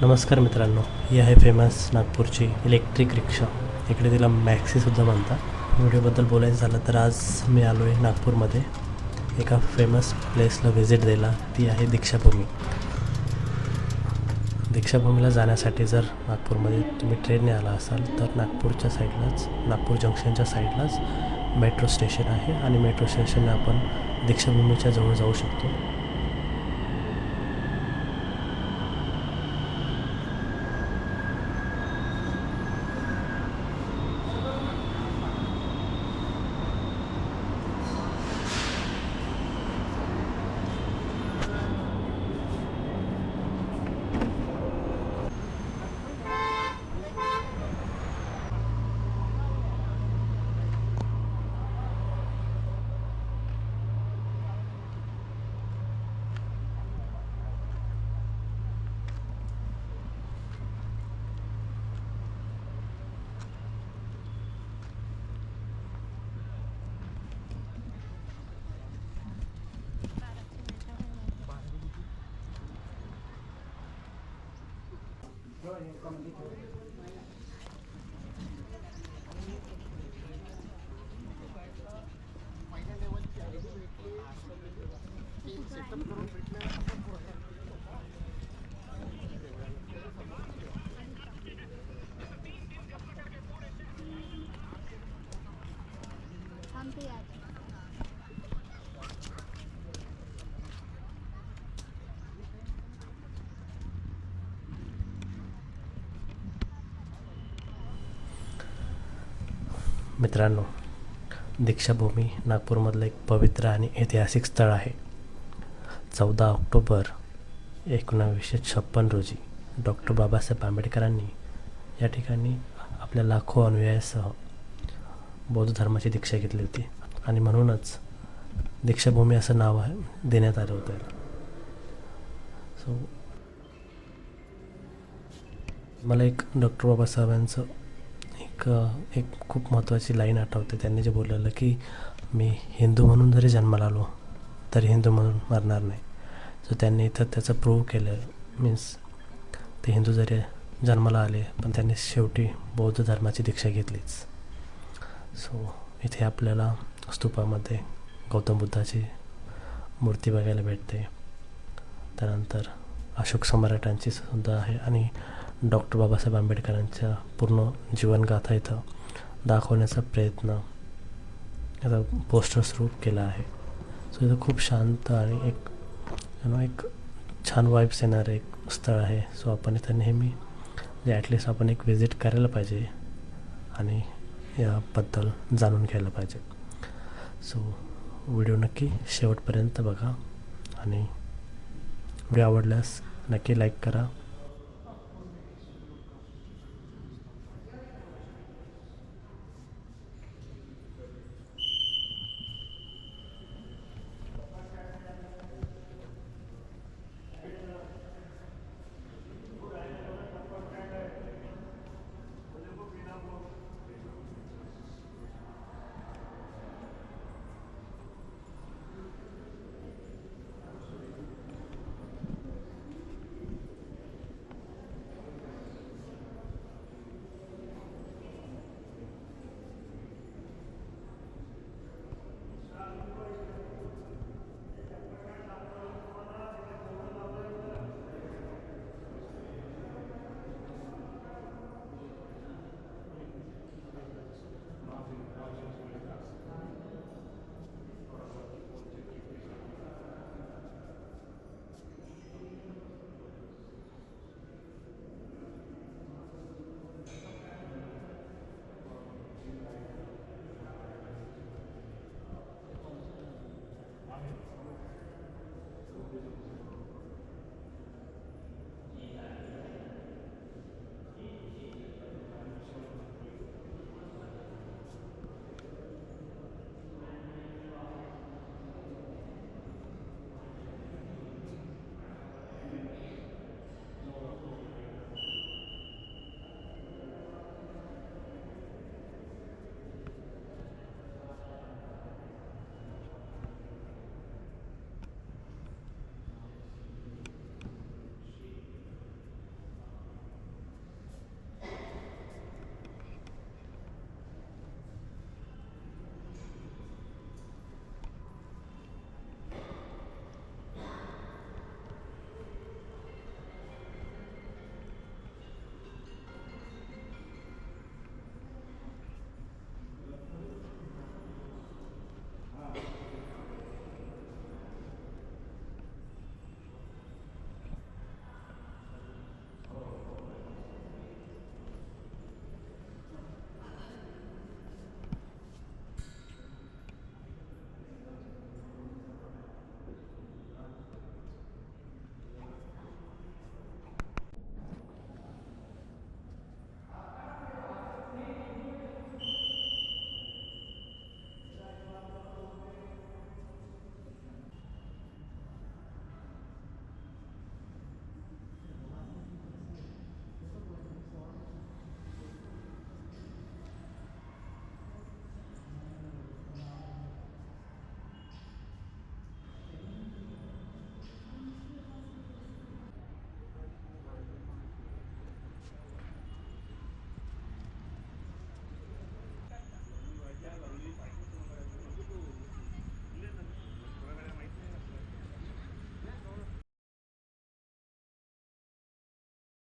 नमस्कार मित्रांनो ही आहे फेमस नागपूरची इलेक्ट्रिक रिक्षा इकडे तिला मॅक्सीसुद्धा म्हणतात. व्हिडिओबद्दल बोलायचं झालं तर आज मी आलो आहे नागपूरमध्ये. एका फेमस प्लेसला व्हिजिट द्यायला. ती आहे दीक्षाभूमी. दीक्षाभूमीला जाण्यासाठी जर नागपूरमध्ये तुम्ही ट्रेनने आला असाल तर नागपूरच्या साईडलाच नागपूर जंक्शनच्या साईडलाच मेट्रो स्टेशन आहे. आणि मेट्रो स्टेशनने आपण दीक्षाभूमीच्या जवळ जाऊ शकतो. Да, я там где-то. मित्रांनो दीक्षाभूमी नागपूरमधलं एक पवित्र आणि ऐतिहासिक स्थळ आहे. चौदा ऑक्टोबर एकोणावीसशे छप्पन रोजी डॉक्टर बाबासाहेब आंबेडकरांनी या ठिकाणी आपल्या लाखो अनुयायासह बौद्ध धर्माची दीक्षा घेतली होती. आणि म्हणूनच दीक्षाभूमी असं नाव आहे देण्यात आलं होतं. सो मला एक डॉक्टर बाबासाहेबांचं एक एक खूप महत्त्वाची लाईन आठवते. त्यांनी जे बोललेलं की मी हिंदू म्हणून जरी जन्माला आलो तरी हिंदू म्हणून मरणार नाही. सो त्यांनी इथं त्याचं प्रूव्ह केलं मीन्स ते हिंदू जरी जन्माला आले पण त्यांनी शेवटी बौद्ध धर्माची दीक्षा घेतलीच. सो इथे आपल्याला स्तूपामध्ये गौतम बुद्धाची मूर्ती बघायला भेटते. त्यानंतर अशोक सम्राटांची सुद्धा आहे. आणि डॉक्टर बाबासाहेब आंबेडकरांच्या पूर्ण जीवनगाथा इथं दाखवण्याचा प्रयत्न याचा पोस्टर सुरू केला आहे. सो इथं खूप शांत आणि एक यु नो एक छान वाईब्स येणारं एक स्थळ आहे. सो आपण इथं नेहमी म्हणजे जे ॲटलिस्ट आपण एक व्हिजिट करायला पाहिजे आणि याबद्दल जाणून घ्यायला पाहिजे. सो व्हिडिओ नक्की शेवटपर्यंत बघा आणि व्हिडिओ आवडल्यास नक्की लाईक करा.